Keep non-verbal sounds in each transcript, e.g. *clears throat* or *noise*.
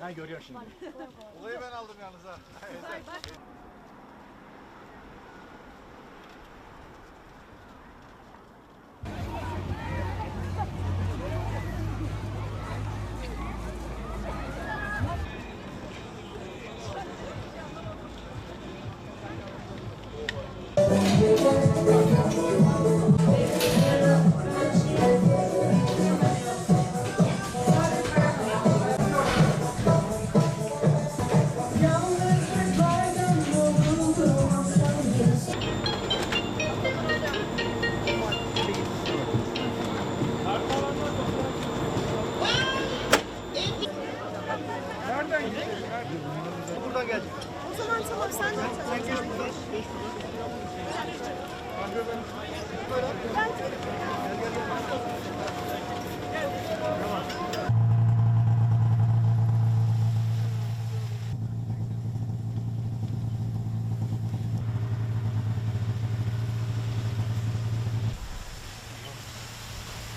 Ha görüyor şimdi. Olayı ben aldım yalnız ha. *laughs* *laughs*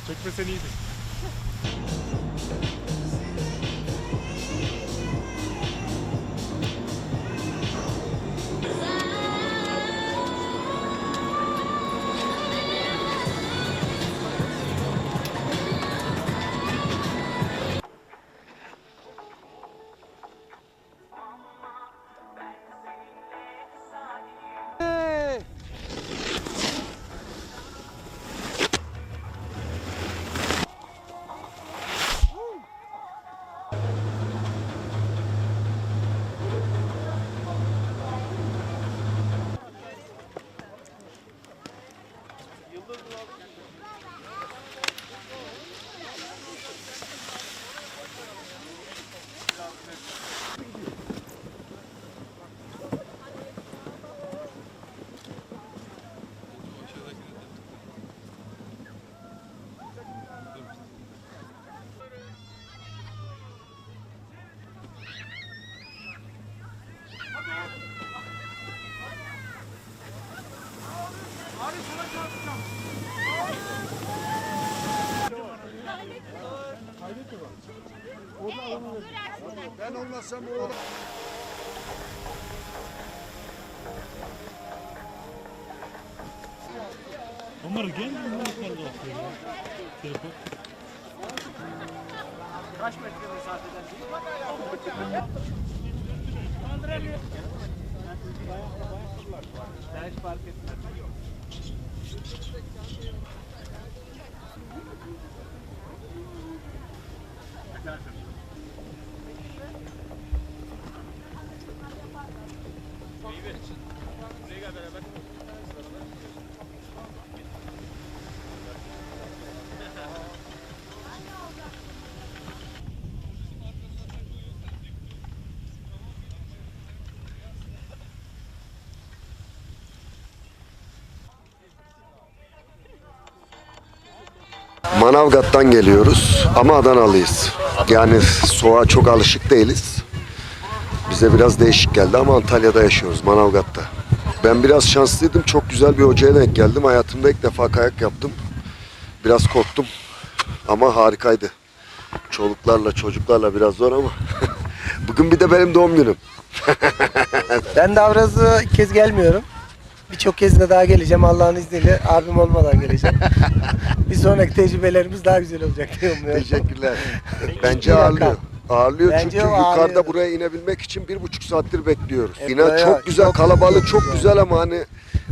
Çekmesen iyiydi. Ben olmazsam o olur. Ömer gel bunları da atıyor ya. Telefon. Kaç metre mesafeden? Ben hiç fark etmez. Manavgat'tan geliyoruz ama Adanalıyız. Yani soğuğa çok alışık değiliz. Bize biraz değişik geldi ama Antalya'da yaşıyoruz, Manavgat'ta. Ben biraz şanslıydım. Çok güzel bir hocaya denk geldim. Hayatımda ilk defa kayak yaptım. Biraz korktum ama harikaydı. Çoluklarla, çocuklarla biraz zor ama. *laughs* Bugün bir de benim doğum günüm. *laughs* Ben de Avraz'a ilk kez gelmiyorum. Birçok kez de daha geleceğim Allah'ın izniyle. Abim olmadan geleceğim. *laughs* bir sonraki tecrübelerimiz daha güzel olacak diye umuyorum. Teşekkürler. Bence ağırlıyor. Ağırlıyor Bence çünkü o yukarıda buraya inebilmek için bir buçuk saattir bekliyoruz. Evet, İnan bayağı, çok güzel çok kalabalık çok güzel. güzel ama hani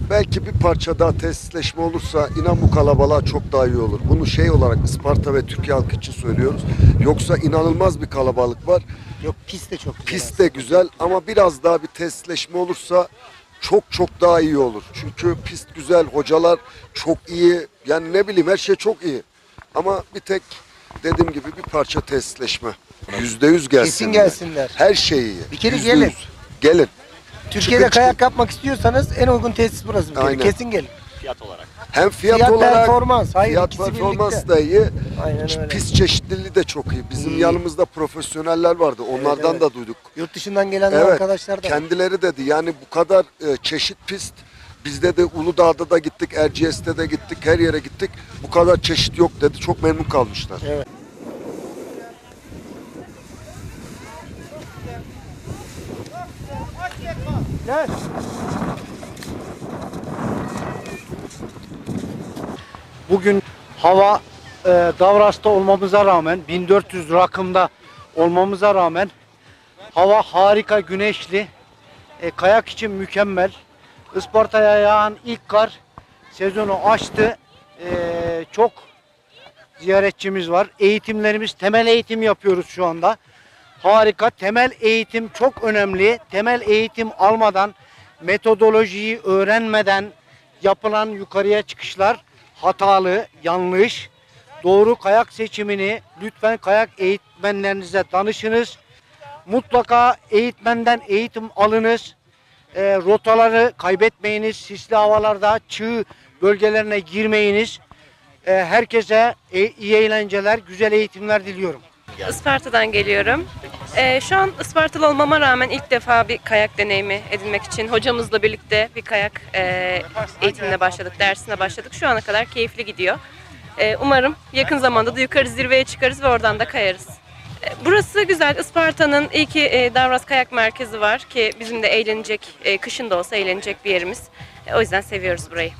belki bir parça daha tesisleşme olursa inan bu kalabalığa çok daha iyi olur. Bunu şey olarak Isparta ve Türkiye halkı için söylüyoruz. Yoksa inanılmaz bir kalabalık var. Yok pist de çok güzel. Pist de güzel ama biraz daha bir tesisleşme olursa çok çok daha iyi olur. Çünkü pist güzel, hocalar çok iyi. Yani ne bileyim her şey çok iyi. Ama bir tek dediğim gibi bir parça tesisleşme. Yüzde yüz gelsinler. Kesin gelsinler. Her şey iyi. Bir kere gelin. Gelin. Türkiye'de çıkın, kayak yapmak istiyorsanız en uygun tesis burası. bir kere. Aynen. Kesin gelin fiyat olarak. Hem fiyat, fiyat olarak performans. Hayır, fiyat performans da iyi. Aynen öyle. Pis çeşitliliği de çok iyi. Bizim hmm. yanımızda profesyoneller vardı. Onlardan evet, evet. da duyduk. Yurt dışından gelen evet, arkadaşlar da. Kendileri dedi yani bu kadar e, çeşit pist Bizde de Uludağ'da da gittik, Erciyes'te de gittik, her yere gittik. Bu kadar çeşit yok dedi. Çok memnun kalmışlar. Evet. Gel. Bugün hava e, Davras'ta olmamıza rağmen 1400 rakımda olmamıza rağmen hava harika güneşli. E, kayak için mükemmel. Isparta'ya yağan ilk kar sezonu açtı. E, çok ziyaretçimiz var. Eğitimlerimiz temel eğitim yapıyoruz şu anda. Harika. Temel eğitim çok önemli. Temel eğitim almadan, metodolojiyi öğrenmeden yapılan yukarıya çıkışlar hatalı, yanlış. Doğru kayak seçimini lütfen kayak eğitmenlerinize danışınız. Mutlaka eğitmenden eğitim alınız. E, rotaları kaybetmeyiniz. Sisli havalarda çığ bölgelerine girmeyiniz. E, herkese e- iyi eğlenceler, güzel eğitimler diliyorum. Isparta'dan geliyorum. Ee, şu an Ispartalı olmama rağmen ilk defa bir kayak deneyimi edinmek için hocamızla birlikte bir kayak e, eğitimine başladık, dersine başladık. Şu ana kadar keyifli gidiyor. Ee, umarım yakın zamanda da yukarı zirveye çıkarız ve oradan da kayarız. Ee, Burası güzel. Isparta'nın iyi ki e, Davras Kayak Merkezi var ki bizim de eğlenecek, e, kışın da olsa eğlenecek bir yerimiz. E, o yüzden seviyoruz burayı.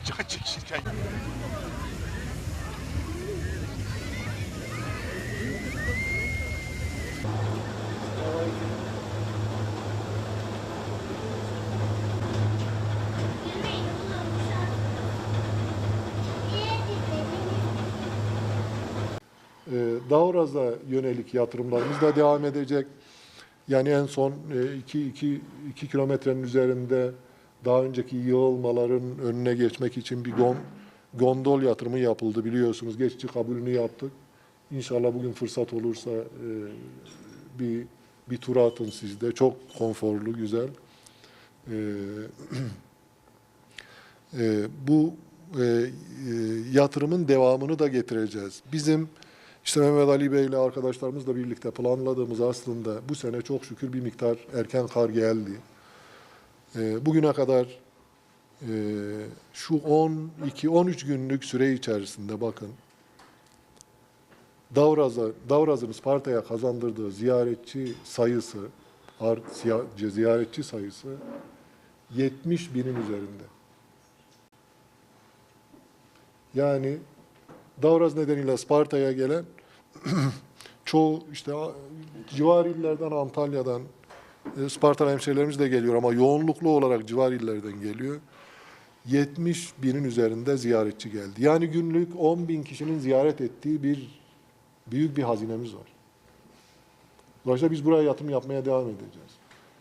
E, Davraz'a yönelik yatırımlarımız da devam edecek. Yani en son 2 2 2 kilometrenin üzerinde daha önceki yığılmaların önüne geçmek için bir gon, gondol yatırımı yapıldı biliyorsunuz. Geçici kabulünü yaptık. İnşallah bugün fırsat olursa e, bir bir tur atın siz de. Çok konforlu, güzel. E, *clears throat* e, bu e, e, yatırımın devamını da getireceğiz. Bizim işte Mehmet Ali Bey ile arkadaşlarımızla birlikte planladığımız aslında bu sene çok şükür bir miktar erken kar geldi. E, bugüne kadar e, şu 12-13 günlük süre içerisinde bakın Davraz'a, Davraz'ın Sparta'ya kazandırdığı ziyaretçi sayısı, art, ziya- ziyaretçi sayısı 70 binin üzerinde. Yani Davraz nedeniyle Sparta'ya gelen *clears throat* çoğu işte civar illerden Antalya'dan e, Sparta hemşehrilerimiz de geliyor ama yoğunluklu olarak civar illerden geliyor. 70 binin üzerinde ziyaretçi geldi. Yani günlük 10 bin kişinin ziyaret ettiği bir büyük bir hazinemiz var. Dolayısıyla biz buraya yatırım yapmaya devam edeceğiz.